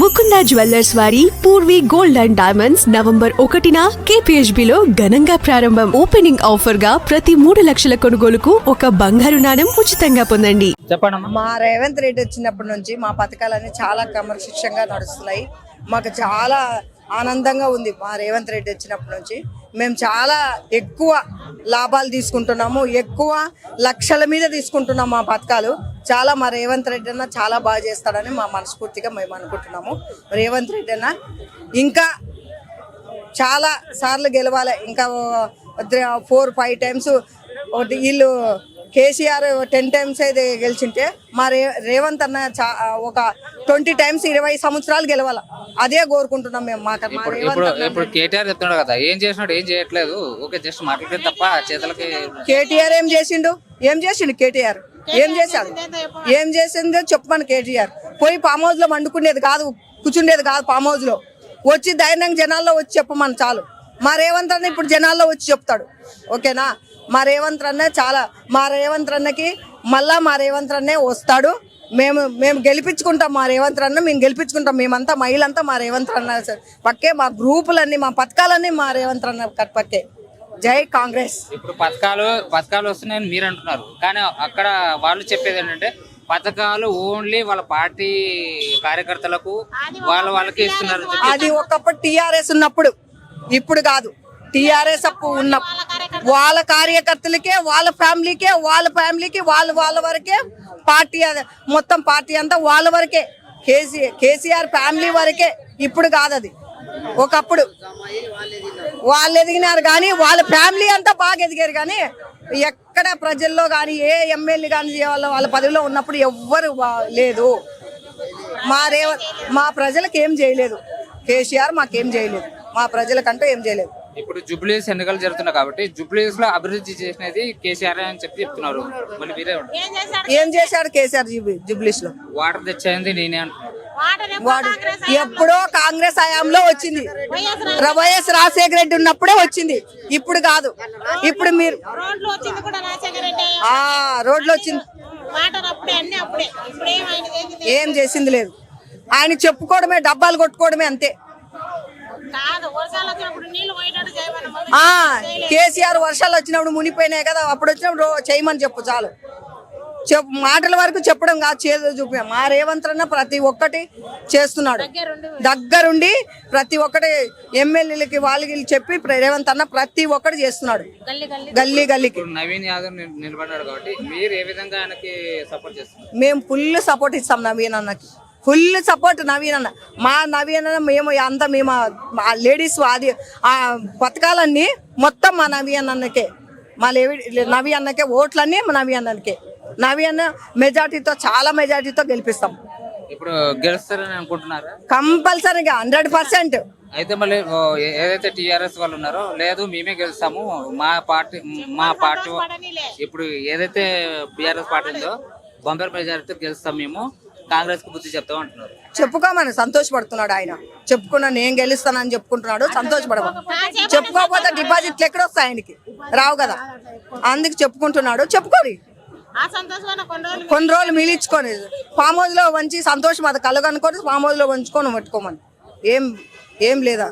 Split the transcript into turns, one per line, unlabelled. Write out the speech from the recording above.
Mukunda jewellers వారి Purvi gold and diamonds November ఒకటిన KPHB లో ఘనంగా ప్రారంభం ఓపెనింగ్ ఆఫర్గా ప్రతి మూడు లక్షల కొనుగోలుకు ఒక బంగారు నాణెం ఉచితంగా పొందండి.
చెప్పండమ్మా
మా రేవంత్ రెడ్డి వచ్చినప్పటి నుంచి మా పథకాలన్నీ చాలా క్రమశిక్షంగా నడుస్తున్నాయి. మాకు చాలా ఆనందంగా ఉంది మా రేవంత్ రెడ్డి వచ్చినప్పటి నుంచి. మేము చాలా ఎక్కువ లాభాలు తీసుకుంటున్నాము. ఎక్కువ లక్షల మీద తీసుకుంటున్నాం మా పథకాలు. చాలా మా రేవంత్ రెడ్డి అన్న చాలా బాగా చేస్తాడని మా మనస్ఫూర్తిగా మేము అనుకుంటున్నాము. రేవంత్ రెడ్డి అన్న ఇంకా చాలా సార్లు గెలవాలి. ఇంకా ఫోర్ ఫైవ్ టైమ్స్ వీళ్ళు కేసీఆర్ టెన్ టైమ్స్ అయితే గెలిచింటే మా రే రేవంత్ అన్న చా ఒక ట్వంటీ టైమ్స్ ఇరవై సంవత్సరాలు గెలవాలి. అదే కోరుకుంటున్నాం మేము మా మా
ఇప్పుడు
రేవంత్
ఇప్పుడు
అన్న
ఇప్పుడు కేటీఆర్ చెప్తున్నాడు కదా ఏం చేసినాడు ఏం చేయట్లేదు. ఓకే జస్ట్ మాట్లాడితే తప్ప చేతులకి
కేటీఆర్ ఏం చేసిండు? ఏం చేసిండు కేటీఆర్? ఏం చేశాడు? ఏం చేసిందో చెప్పమని కేటీఆర్. పోయి ఫామ్ హౌస్లో వండుకునేది కాదు కూర్చుండేది కాదు ఫామ్ హౌస్లో. వచ్చి ధైర్యంగా జనాల్లో వచ్చి చెప్పమని చాలు. మా రేవంత్ అన్న ఇప్పుడు జనాల్లో వచ్చి చెప్తాడు. ఓకేనా? మా రేవంత్ అన్న చాలా మా రేవంత్ అన్నకి మళ్ళా మా రేవంత్ అన్నే వస్తాడు. మేము మేము గెలిపించుకుంటాం మా రేవంత్ అన్న మేము గెలిపించుకుంటాం. మేమంతా మహిళంతా మా రేవంత్ అన్న పక్కే మా గ్రూపులన్నీ మా పథకాలన్నీ మా రేవంత్ అన్న పక్కే. జై కాంగ్రెస్.
ఇప్పుడు పథకాలు పథకాలు వస్తున్నాయని మీరు అంటున్నారు కానీ అక్కడ వాళ్ళు చెప్పేది ఏంటంటే పథకాలు ఓన్లీ వాళ్ళ పార్టీ కార్యకర్తలకు వాళ్ళ వాళ్ళకి ఇస్తున్నారు
అది ఒకప్పుడు టిఆర్ఎస్ ఉన్నప్పుడు. ఇప్పుడు కాదు. టిఆర్ఎస్ అప్పుడు ఉన్న వాళ్ళ కార్యకర్తలకే వాళ్ళ ఫ్యామిలీకే వాళ్ళ ఫ్యామిలీకి వాళ్ళ వాళ్ళ వరకే పార్టీ మొత్తం పార్టీ అంతా వాళ్ళ వరకే. కేసీ కేసీఆర్ ఫ్యామిలీ వరకే. ఇప్పుడు కాదది ఒకప్పుడు వాళ్ళు ఎదిగినారు కానీ వాళ్ళ ఫ్యామిలీ అంతా బాగా ఎదిగారు కానీ ఎక్కడ ప్రజల్లో కానీ ఏ ఎమ్మెల్యే కానీ వాళ్ళ వాళ్ళ పదవిలో ఉన్నప్పుడు ఎవ్వరు లేదు. మా రేవ మా ప్రజలకు ఏం చేయలేదు. కేసీఆర్ మాకేం చేయలేదు. మా ప్రజలకంటూ ఏం చేయలేదు.
ఇప్పుడు జుబ్లీస్ ఎన్నికలు జరుగుతున్నాయి కాబట్టి జుబ్లీస్లో అభివృద్ధి చేసినది కేసీఆర్ అని చెప్పి చెప్తున్నారు. మళ్ళీ మీరే ఉండండి.
ఏం చేశాడు? కేసీఆర్ జుబి జుబ్లీస్లో?
వాటర్ తెచ్చేది నేనే అంటున్నాను
వాడు ఎప్పుడో కాంగ్రెస్ హయాంలో? వచ్చింది. వైఎస్ రాజశేఖర రెడ్డి ఉన్నప్పుడే వచ్చింది. ఇప్పుడు కాదు. ఇప్పుడు మీరు
రోడ్లు వచ్చింది
ఆ రోడ్లు వచ్చింది. ఏం చేసింది లేదు. ఆయన చెప్పుకోవడమే డబ్బాలు కొట్టుకోవడమే అంతే. కేసీఆర్ వర్షాలు వచ్చినప్పుడు మునిపోయినాయి కదా అప్పుడు వచ్చినప్పుడు చేయమని చెప్పు చాలు. చెప్పు మాటల వరకు చెప్పడం కాదు చేదు చూపి మా రేవంత్ అన్న ప్రతి ఒక్కటి చేస్తున్నాడు. దగ్గరుండి ప్రతి ఒక్కటి ఎమ్మెల్యేలకి వాళ్ళకి చెప్పి రేవంత్ అన్న ప్రతి ఒక్కటి చేస్తున్నాడు.
గల్లీ గల్లీ.
గల్లీ గల్లీకి.
నవీన్ యాదవ్ నిల్- నిలబడ్డాడు కాబట్టి మీరు ఏ విధంగా ఆయనకి సపోర్ట్ చేస్తున్నారు?
మేము ఫుల్ సపోర్ట్ ఇస్తాం నవీన్ అన్నకి. ఫుల్ సపోర్ట్ నవీన్ అన్న. మా నవీన్ అన్న మేము అంతా మేము ఆ లేడీస్ అది ఆ పథకాలన్నీ మొత్తం మా నవీన్ అన్నకే. మా లేవి నవీ అన్నకే ఓట్లన్నీ మా నవీ అన్నకే. నవీ అన్న మెజార్టీతో చాలా మెజార్టీతో గెలిపిస్తాం.
ఇప్పుడు గెలుస్తారని అనుకుంటున్నారా?
కంపల్సరీగా హండ్రెడ్ పర్సెంట్.
అయితే మళ్ళీ ఏదైతే టిఆర్ఎస్ వాళ్ళు ఉన్నారో లేదు మేమే గెలుస్తాము. మా పార్టీ మా పార్టీ ఇప్పుడు ఏదైతే బిఆర్ఎస్ పార్టీ ఉందో బొంబాయి మెజారిటీ గెలుస్తాం మేము. కాంగ్రెస్కు బుద్ధి చెప్తాం అంటున్నారు
చెప్పుకోమని సంతోషపడుతున్నాడు ఆయన. చెప్పుకున్నా నేను గెలుస్తానని చెప్పుకుంటున్నాడు సంతోషపడమ చెప్పుకోకపోతే డిపాజిట్లు ఎక్కడ వస్తాయి ఆయనకి? రావు కదా. అందుకు చెప్పుకుంటున్నాడు చెప్పుకోరి.
కొన్ని రోజులు
మిగిలించుకొని ఫామ్ హౌస్లో వంచి సంతోషం అది కలగనుకొని ఫామ్ హౌస్లో వంచుకొని పెట్టుకోమని. ఏం ఏం లేదా?